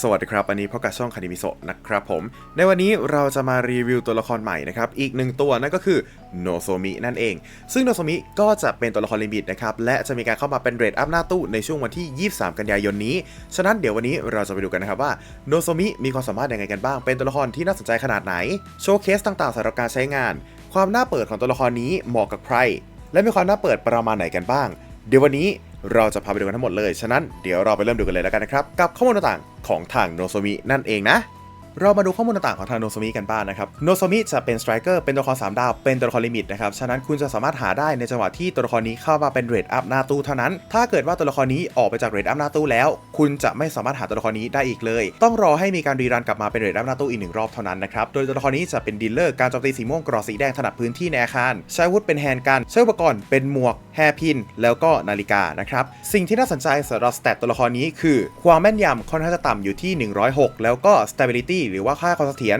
สวัสดีครับวันนี้พบกับช่องคานิมิโซะนะครับผม ในวันนี้เราจะมารีวิวตัวละครใหม่นะครับ อีกหนึ่งตัวนั่นก็คือโนโซมินั่นเอง ซึ่งโนโซมิก็จะเป็นตัวละครลิมิตนะครับ และจะมีการเข้ามาเป็นเรทอัพหน้าตู้ในช่วงวันที่ 23 กันยายนนี้ ฉะนั้นเดี๋ยววันนี้เราจะไปดูกันนะครับว่าโนโซมิมีความสามารถยังไงกันบ้าง เป็นตัวละครที่น่าสนใจขนาดไหน โชว์เคสต่างๆสำหรับการใช้งาน ความน่าเปิดของตัวละครนี้เหมาะกับใคร และมีความน่าเปิดประมาณไหนกันบ้าง เดี๋ยววันนี้ เราจะพาไปดูกันทั้งหมดเลย ฉะนั้นเดี๋ยวเราไปเริ่มดูกันเลยแล้วกันนะครับ กับข้อมูลต่างๆของทางโนโซมินั่นเองนะ เรามาดูข้อมูลต่างๆของทางโนโซมิกันบ้างนะครับ โนโซมิจะเป็นสไตรเกอร์เป็นตัวละคร3ดาว เป็นตัวละครลิมิตนะครับ ฉะนั้นคุณจะสามารถหาได้ในจังหวะที่ตัวละครนี้เข้ามาเป็นเรทอัพหน้าตู้เท่านั้น ถ้าเกิดว่าตัวละครนี้ออกไปจากเรทอัพหน้าตู้แล้ว คุณจะไม่สามารถหาตัวละครนี้ได้อีกเลย ต้องรอให้มีการรีรันกลับมาเป็นเรทอัพหน้าตู้อีกหนึ่งรอบเท่านั้นนะครับ โดยตัวละครนี้จะเป็นดีลเลอร์การโจมตีสีม่วงกรอสีแดงถนัดพื้นที่ในอาคาร ใช้อาวุธเป็นแฮนด์กันใช้อุปกรณ์เป็นหมวกแฮร์พิน แล้วก็นาฬิกานะครับสิ่งที่น่าสนใจสำหรับสเตตตัวละครนี้คือความแม่นยำค่อนข้างจะต่ำอยู่ที่ 106 แล้วก็ stability หรือว่าค่าความเสถียร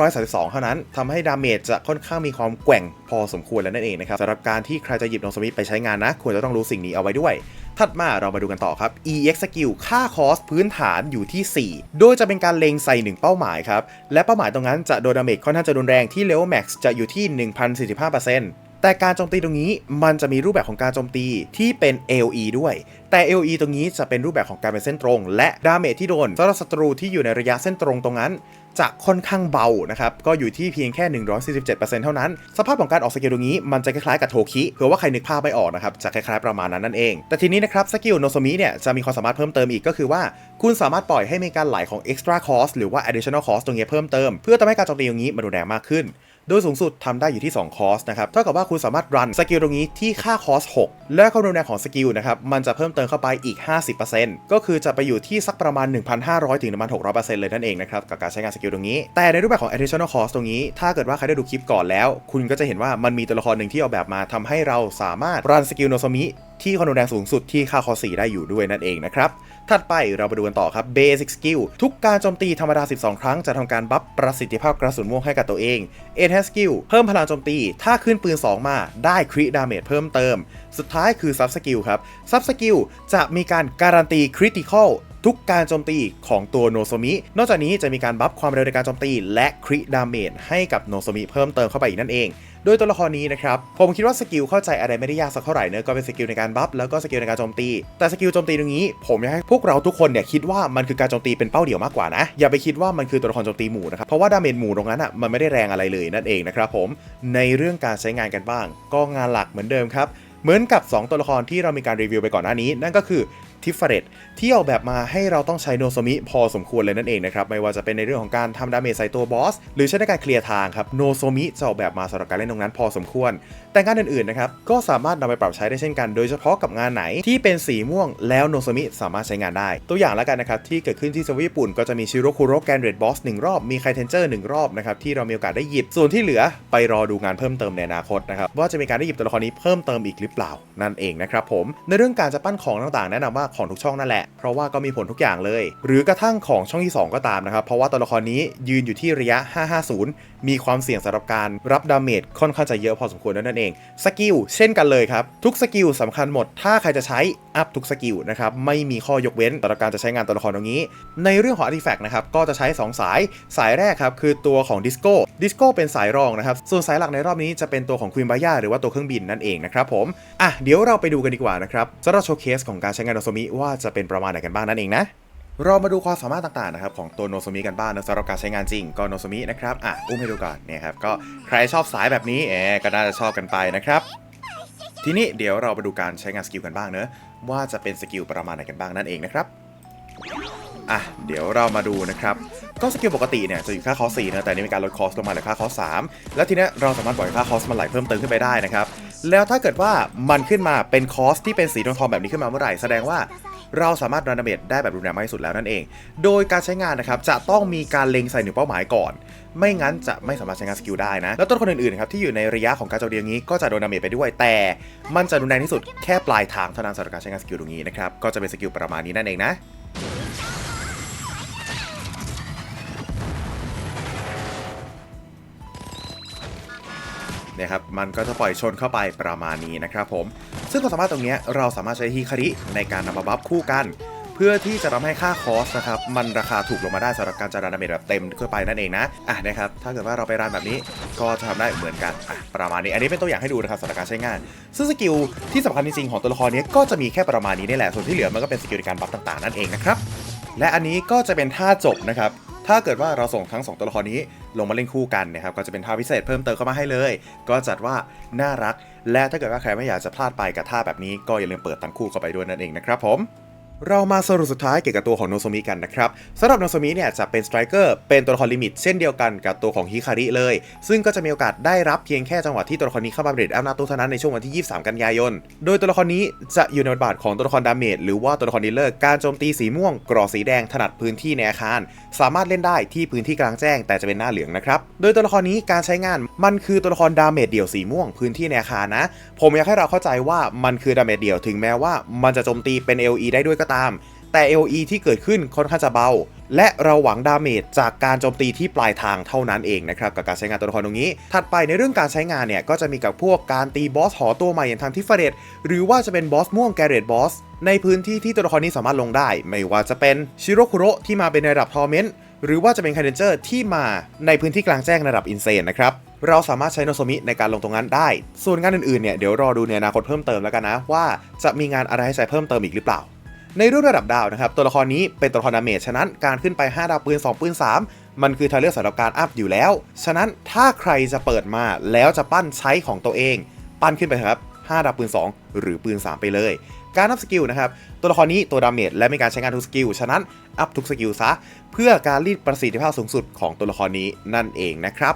932 เท่านั้นทำให้ดาเมจจะค่อนข้างมีความแกว่งพอสมควรแล้วนั่นเองนะครับสำหรับการที่ใครจะหยิบโนสมิไปใช้งานนะ ควรจะต้องรู้สิ่งนี้เอาไว้ด้วย ถัดมาเรามาดูกันต่อครับ EX Skill ค่าคอสพื้นฐานอยู่ที่ 4 โดยจะเป็นการเล็งใส่ 1 เป้าหมายครับ และเป้าหมายตรงนั้นจะโดนดาเมจค่อนข้างจะรุนแรงที่ Level Max จะอยู่ที่ 1045% แต่การโจมตีตรงนี้มันจะมีรูปแบบของการโจมตีที่เป็น AOE ด้วย แต่ AOE ตรงนี้จะเป็นรูปแบบของการเป็นเส้นตรง และดาเมจที่โดนสำหรับศัตรูที่อยู่ในระยะเส้นตรงตรงนั้นจะค่อนข้างเบานะครับ ก็อยู่ที่เพียงแค่ 147%เท่านั้น สภาพของการออกสกิลตรงนี้มันจะคล้ายๆกับโทคิเผื่อว่าใครนึกภาพไม่ออกนะครับ จะคล้ายๆประมาณนั้นนั่นเอง แต่ทีนี้นะครับสกิลโนโซมิเนี่ยจะมีความสามารถเพิ่มเติมอีกก็คือว่า คุณสามารถปล่อยให้มีการไหลของ extra cost หรือว่า additional cost ตรงนี้เพิ่มเติม เพื่อทำให้การโจมตีตรงนี้มันรุนแรงมากขึ้น โดยสูงสุดทำได้อยู่ที่ 2 คอสนะครับ เท่ากับว่าคุณสามารถรันสกิลตรงนี้ที่ค่าคอส6 และความรุนแรงของสกิลนะครับ มันจะเพิ่มเติมเข้าไปอีก 50%ก็คือจะไปอยู่ที่สักประมาณ 1,500 ถึง1,600%เลยนั่นเองนะครับกับการใช้งานสกิลตรงนี้ แต่ในรูปแบบของ additional cost ตรงนี้ ถ้าเกิดว่าใครได้ดูคลิปก่อนแล้ว คุณก็จะเห็นว่ามันมีตัวละครหนึ่งที่ออกแบบมาทำให้เราสามารถรันสกิลโนซมิ ที่ความรุนแรงสูงสุดที่ค่าคอสีได้อยู่ด้วยนั่นเองนะครับ ถัดไปเราไปดูกันต่อครับ Basic Skill ทุกการโจมตีธรรมดา 12 ครั้งจะทำการบัฟประสิทธิภาพกระสุนม่วงให้กับตัวเอง Enhance Skill เพิ่มพลังโจมตี ถ้าขึ้นปืน 2 มาได้คริดาเมจเพิ่มเติม สุดท้ายคือ Sub Skill ครับ Sub Skill จะมีการการันตี Critical ทุกการโจมตีของตัวโนโซมิ นอกจากนี้จะมีการบัฟความเร็วในการโจมตี และคริดาเมจให้กับโนโซมิเพิ่มเติมเข้าไปอีกนั่นเอง โดยตัวละครนี้นะครับ ผมคิดว่าสกิลเข้าใจอะไรไม่ได้ยากสักเท่าไหร่เนอะก็เป็นสกิลในการบัฟแล้วก็สกิลในการโจมตี แต่สกิลโจมตีตรงนี้ ผมอยากให้พวกเราทุกคนเนี่ยคิดว่ามันคือการโจมตีเป็นเป้าเดี่ยวมากกว่านะ อย่าไปคิดว่ามันคือตัวละครโจมตีหมู่นะครับ เพราะว่าดาเมจหมู่ตรงนั้นอะมันไม่ได้แรงอะไรเลยนั่นเองนะครับผม ในเรื่องการใช้งานกันบ้าง ก็งานหลักเหมือนเดิมครับเหมือนกับ 2 ตัวละครที่เรามีการรีวิวไปก่อนหน้านี้ นั่นก็คือ ทิฟเฟเรตที่ออกแบบมาให้เราต้องใช้โนโซมิพอสมควรเลยนั่นเองนะครับ ไม่ว่าจะเป็นในเรื่องของการทำดาเมจใส่ตัวบอส หรือใช้ในการเคลียร์ทางครับโนโซมิจะออกแบบมาสำหรับการเล่นตรงนั้นพอสมควร แต่งานอื่นๆนะครับก็สามารถนำไปปรับใช้ได้เช่นกัน โดยเฉพาะกับงานไหนที่เป็นสีม่วงแล้วโนโซมิสามารถใช้งานได้ ตัวอย่างแล้วกันนะครับที่เกิดขึ้นที่สวิตญี่ปุ่นก็จะมีชิโรคุโรแกนเรดบอสหนึ่งรอบมีไคเทนเจอร์หนึ่งรอบนะครับที่เรามีโอกาสได้หยิบส่วนที่เหลือไปรอดูงานเพิ่มเติมในอนาคตนะครับว่าจะมีการได้หยิบตัวละครนี้เพิ่มเติมอีกหรือเปล่านั่นเองนะครับผมในเรื่องการจะปั้นของต่างๆ แนะนำว่าของทุกช่องนั่นแหละ เพราะว่าก็มีผลทุกอย่างเลย หรือกระทั่งของช่องที่ 2 ก็ตามนะครับ เพราะว่าตัวละครนี้ยืนอยู่ที่ระยะ 550 มีความเสี่ยงสำหรับการรับดาเมจค่อนข้างจะเยอะพอสมควรนั่นเอง สกิลเช่นกันเลยครับ ทุกสกิลสำคัญหมด ถ้าใครจะใช้อัพทุกสกิลนะครับ ไม่มีข้อยกเว้นสำหรับการจะใช้งานตัวละครตรงนี้ ในเรื่องของอาร์ติแฟกต์นะครับ ก็จะใช้ 2 สาย สายแรกครับ คือตัวของดิสโก้ ดิสโก้เป็นสายรองนะครับ ส่วนสายหลักในรอบนี้จะเป็นตัวของควีนบายาหรือว่าตัวเครื่องบินนั่นเองนะครับผม อะ เดี๋ยวเราไปดูกันดีกว่านะครับสำหรับโชว์เคสของการใช้งานโนโซมิว่าจะเป็นประมาณไหนกันบ้างนั่นเองนะเรามาดูความสามารถต่างๆนะครับของตัวโนโซมิกันบ้างนะสำหรับการใช้งานจริงก็โนโซมินะครับอะอุ้มให้ดูก่อนเนี่ยครับก็ใครชอบสายแบบนี้เออก็น่าจะชอบกันไปนะครับ ทีนี้เดี๋ยวเราไปดูการใช้งานสกิลกันบ้างเนอะว่าจะเป็นสกิลประมาณไหนกันบ้างนั่นเองนะครับอะเดี๋ยวเรามาดูนะครับ ก็สกิลปกติเนี่ยจะอยู่ค่าคอส4นะแต่นี่มีการลดคอสลงมาเหลือค่าคอส3แล้วทีนี้เราสามารถปล่อยค่าคอสมันไหลเพิ่มเติมขึ้นไปได้นะครับ แล้วถ้าเกิดว่ามันขึ้นมาเป็นคอสที่เป็นสีทองๆแบบนี้ขึ้นมาเมื่อไหร่แสดงว่าเราสามารถรันดาเมจได้แบบรุนแรงมากที่สุดแล้วนั่นเอง โดยการใช้งานนะครับจะต้องมีการเล็งใส่หนึ่งเป้าหมายก่อน ไม่งั้นจะไม่สามารถใช้งานสกิลได้นะ แล้วต้นคนอื่นๆครับที่อยู่ในระยะของการโจมตีอย่างนี้ก็จะโดนดาเมจไปด้วย แต่มันจะรุนแรงที่สุดแค่ปลายทางเท่านั้นสำหรับการใช้งานสกิลตรงนี้นะครับ ก็จะเป็นสกิลประมาณนี้นั่นเองนะ นี่ยครับ มันก็จะปล่อยชนเข้าไปประมาณนี้นะครับผม ซึ่งความสามารถตรงนี้เราสามารถใช้ฮิคาริในการนำมาบัฟคู่กัน เพื่อที่จะทำให้ค่าคอสนะครับ มันราคาถูกลงมาได้สำหรับการจะรัดาเมจแบบเต็มขึ้นไปนั่นเองนะ อะนะครับ ถ้าเกิดว่าเราไปรันแบบนี้ก็จะทำได้เหมือนกันอะประมาณนี้ อันนี้เป็นตัวอย่างให้ดูนะครับสำหรับการใช้งาน ซึ่งสกิลที่สำคัญจริงๆของตัวละครนี้ก็จะมีแค่ประมาณนี้นี่แหละ ส่วนที่เหลือมันก็เป็นสกิลในการบัฟต่างๆนั่นเองนะครับและอันนี้ก็จะเป็นท่าจบนะครับ ถ้าเกิดว่าเราส่งทั้ง 2 ตัวละครนี้ลงมาเล่นคู่กันนะครับก็จะเป็นท่าพิเศษเพิ่มเติมเข้ามาให้เลย ก็จัดว่าน่ารัก และถ้าเกิดว่าใครไม่อยากจะพลาดไปกับท่าแบบนี้ก็อย่าลืมเปิดทั้งคู่เข้าไปด้วยนั่นเองนะครับผม เรามาสรุปสุดท้ายเกี่ยวกับตัวของโนโซมิกันนะครับสำหรับโนโซมิเนี่ยจะเป็นสไตรเกอร์เป็นตัวละครลิมิตเช่นเดียวกันกับตัวของฮิคาริเลย ซึ่งก็จะมีโอกาสได้รับเพียงแค่จังหวะที่ตัวละครนี้เข้ามาเบรดอัพนาตู้เท่านั้นในช่วงวันที่ 23 กันยายน โดยตัวละครนี้จะอยู่ในบทบาทของตัวละครดาเมจหรือว่าตัวละครดีลเลอร์การโจมตีสีม่วงกรอสีแดงถนัดพื้นที่ในอาคาร สามารถเล่นได้ที่พื้นที่กลางแจ้ง แต่จะเป็นหน้าเหลืองนะครับโดยตัวละครนี้การใช้งานมันคือตัวละครดาเมจเดี่ยวสีม่วงพื้นที่ในอาคารนะ ผมอยากให้เราเข้าใจว่ามันคือดาเมจเดี่ยวถึงแม้ว่ามันจะโจมตีเป็น LE ได้ด้วยก็ตาม แต่ LE ที่เกิดขึ้นค่อนข้างจะเบา และเราหวังดาเมจจากการโจมตีที่ปลายทางเท่านั้นเองนะครับกับการใช้งานตัวละครตรงนี้ ถัดไปในเรื่องการใช้งานเนี่ยก็จะมีกับพวกการตีบอสหอตัวใหม่อย่างทางทิฟเฟเรตหรือว่าจะเป็นบอสม่วงแกเรตบอสในพื้นที่ที่ตัวละครนี้สามารถลงได้ ไม่ว่าจะเป็นชิโรคุโรที่มาเป็นในระดับทอร์เมนต์หรือว่าจะเป็นคาเดนเจอร์ที่มาในพื้นที่กลางแจ้งในระดับอินเซนนะครับเราสามารถใช้โนโซมิในการลงตรงนั้นได้ ส่วนงานอื่นๆเนี่ยเดี๋ยวรอดูในอนาคตเพิ่มเติมแล้วกันนะว่าจะมีงานอะไรให้ใช้เพิ่มเติมอีกหรือเปล่า ในเรุ่นระดับดาวนะครับตัวละครนี้เป็นตัวละครดาเมจฉะนั้นการขึ้นไป5ดาวปืน2ปืน3 มันคือทางเลือกสำหรับการอัพอยู่แล้ว ฉะนั้นถ้าใครจะเปิดมาแล้วจะปั้นใช้ของตัวเอง ปั้นขึ้นไปครับ5ดาวปืน 2 หรือปืน 3 ไปเลย การอัพสกิลนะครับตัวละครนี้ตัวดาเมจและมีการใช้งานทุกสกิลฉะนั้นอัพทุกสกิลซะเพื่อการรีดประสิทธิภาพสูงสุดของตัวละครนี้นั่นเองนะครับ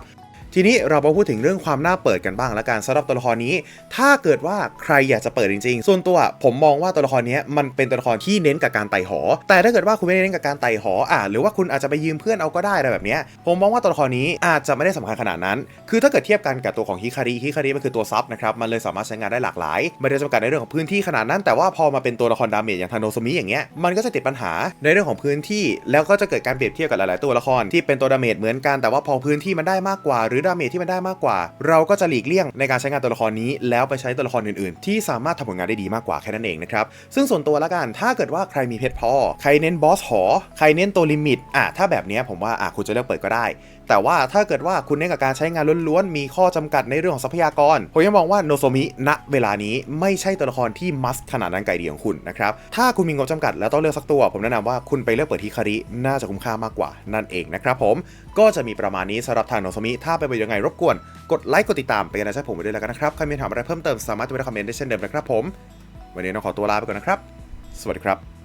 ทีนี้เรามาพูดถึงเรื่องความน่าเปิดกันบ้างละกันสำหรับตัวละครนี้ ถ้าเกิดว่าใครอยากจะเปิดจริงๆ ส่วนตัวผมมองว่าตัวละครนี้มันเป็นตัวละครที่เน้นกับการไต่หอ แต่ถ้าเกิดว่าคุณไม่ได้เน้นกับการไต่หออะหรือว่าคุณอาจจะไปยืมเพื่อนเอาก็ได้อะไรแบบนี้ผมมองว่าตัวละครนี้อาจจะไม่ได้สำคัญขนาดนั้น คือถ้าเกิดเทียบกันกับตัวของฮิคาริฮิคาริมันคือตัวซับนะครับมันเลยสามารถใช้งานได้หลากหลายไม่ได้จำกัดในเรื่องของพื้นที่ขนาดนั้น แต่ว่าพอมาเป็นตัวละครดาเมจอย่างทาโนซมิอย่างเงี้ยมันก็จะติดปัญหาในเรื่องของพื้นที่ แล้วก็จะเกิดการเปรียบเทียบกับหลาย ๆ ตัวละครที่เป็นตัวดาเมจเหมือนกันแต่ว่าพอพื้นที่มันได้มากกว่าหรือดาเมจที่มันได้มากกว่า เราก็จะหลีกเลี่ยงในการใช้งานตัวละครนี้ แล้วไปใช้ตัวละครอื่นๆ ที่สามารถทำผลงานได้ดีมากกว่าแค่นั้นเองนะครับ ซึ่งส่วนตัวละกันถ้าเกิดว่าใครมีเพชรพอ ใครเน้นบอสหอ ใครเน้นตัวลิมิตอะถ้าแบบนี้ผมว่าอะคุณจะเลือกเปิดก็ได้ แต่ว่าถ้าเกิดว่าคุณเน้นกับการใช้งานล้วนๆมีข้อจำกัดในเรื่องของทรัพยากรผมยังมองว่าโนโซมิณเวลานี้ไม่ใช่ตัวละครที่มัสขนาดนั้นไก่เดียของคุณนะครับถ้าคุณมีงบจำกัดแล้วต้องเลือกสักตัว ผมแนะนำว่าคุณไปเลือกเปิดฮิคาริน่าจะคุ้มค่ามากกว่านั่นเองนะครับผมก็จะมีประมาณนี้สำหรับทางโนโซมิถ้าไปยังไงรบกวน กดไลค์กดติดตามเป็นกำลังใจให้ผมไปด้วยแล้วกันนะครับใครมีถามอะไรเพิ่มเติมสามารถจะไปคอมเมนต์ได้เช่นเดิมนะครับผม วันนี้ต้องขอตัวลาไปก่อนนะครับ สวัสดีครับ